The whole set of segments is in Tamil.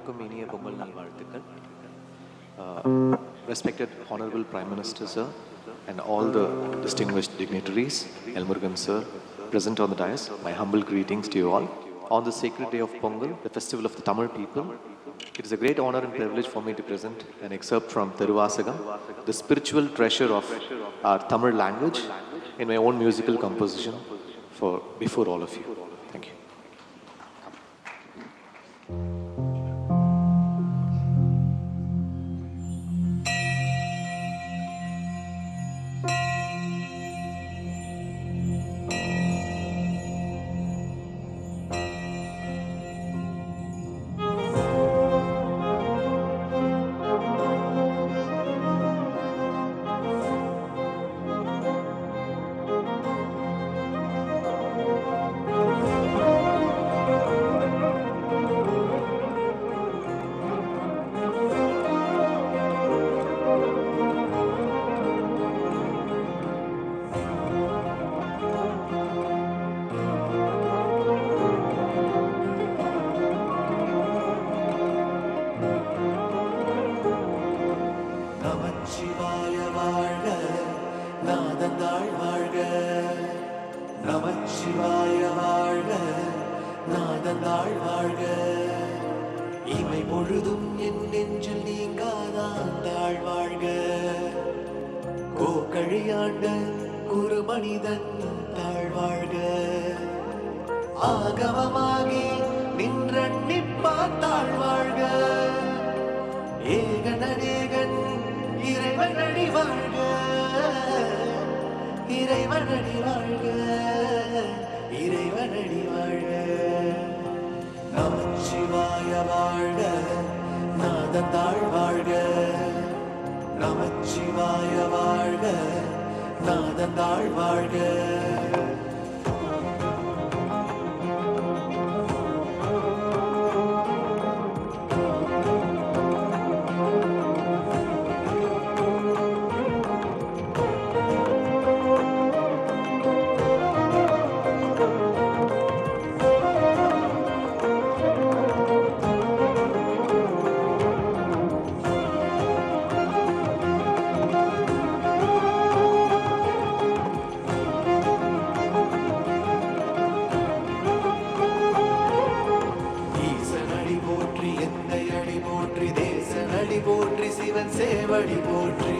அனைவருக்கும் இனிய பொங்கல் நல்வாழ்த்துக்கள் respected honourable prime minister sir and all the distinguished dignitaries, Elmurugan sir, present on the dais, my humble greetings to you all. On the sacred day of Pongal, the festival of the Tamil people, it is a great honor and privilege for me to present an excerpt from Thiruvasagam, the spiritual treasure of our Tamil language, in my own musical composition for before all of you. Thank you. நாதந்தாள் வாழ்க. இவை பொழுதும் என் நெஞ்சில் நீங்காதான் தாழ் வாழ்க. கோக்கழியாண்ட குரு மனிதன் தாழ் வாழ்க. ஆகமமாகி நின்றன்னிப்பாத்தாள் வாழ்க. ஏகன் அநேகன் இறைவன் அடி வாழ்க. இறைவன் அடி வாழ்க. இறைவனடி வாழ. நமச்சிவாய வாழ நாதந்தாள் வாழ்க. நமச்சிவாய வாழ்க நாதந்தாள் வாழ்க. போற்றி.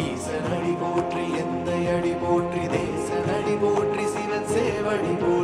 ஈசனடி போற்றி எந்த அடி போற்றி தேசனடி போற்றி சிவன் சேவடி போற்றி